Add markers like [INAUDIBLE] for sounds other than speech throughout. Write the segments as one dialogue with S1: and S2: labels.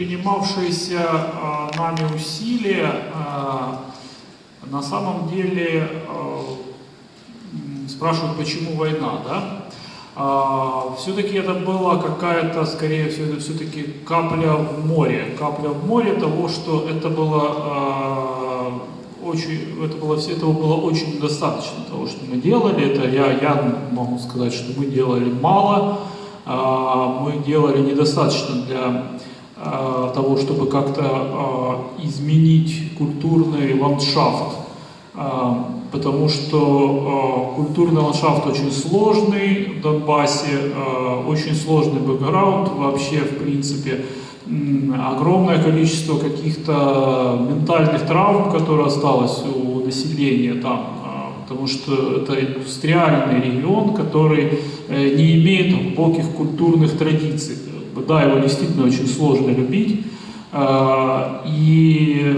S1: предпринимавшиеся а, нами усилия а, на самом деле а, спрашивают, почему война, да? все-таки это была какая-то, скорее всего, все-таки капля в море, капля в море того, что это было очень, это было, все этого было очень недостаточно того, что мы делали. Это я, я могу сказать, что мы делали мало, мы делали недостаточно для того, чтобы как-то а, изменить культурный ландшафт, А, потому что культурный ландшафт очень сложный в Донбассе, очень сложный бэкграунд вообще, в принципе, огромное количество каких-то ментальных травм, которые осталось у населения там, потому что это индустриальный регион, который э, не имеет глубоких культурных традиций. Да, его действительно очень сложно любить, а, и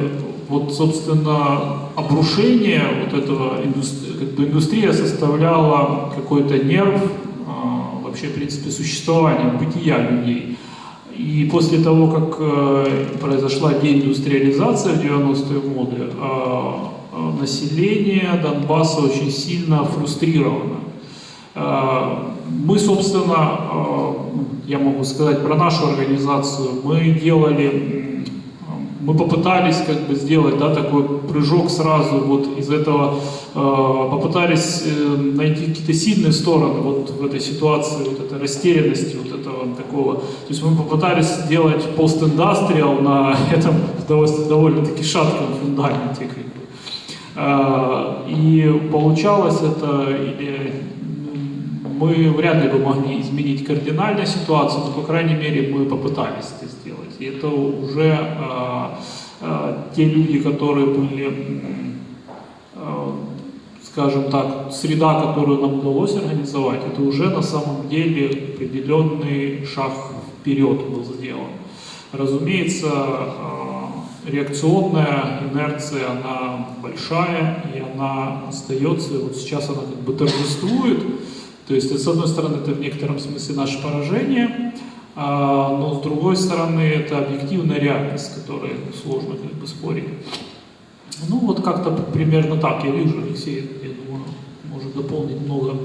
S1: вот, собственно, обрушение вот этого индустрии, как бы индустрия составляла какой-то нерв а, вообще, в принципе, существования, бытия людей. И после того, как э, произошла деиндустриализация в 90-е годы, а, население Донбасса очень сильно фрустрировано. А, Мы, собственно, а, я могу сказать про нашу организацию, мы делали, м, мы попытались как бы сделать да, такой прыжок сразу вот из этого, э, попытались э, найти какие-то сильные стороны вот в этой ситуации, вот этой растерянности, вот этого такого. То есть мы попытались сделать постиндастриал на [LAUGHS] этом довольно- довольно-таки шатком фундаменте. И получалось это, или, мы вряд ли бы могли изменить кардинально ситуацию, но, по крайней мере, мы попытались это сделать. И это уже а, а, те люди, которые были, а, скажем так, среда, которую нам удалось организовать, это уже на самом деле определенный шаг вперед был сделан. Разумеется, а, реакционная инерция, она большая, и она остается, вот сейчас она как бы торжествует. То есть, с одной стороны, это в некотором смысле наше поражение, а, но с другой стороны, это объективная реальность, с которой сложно как бы спорить. Ну, вот как-то примерно так я вижу, Алексей, я думаю, может дополнить много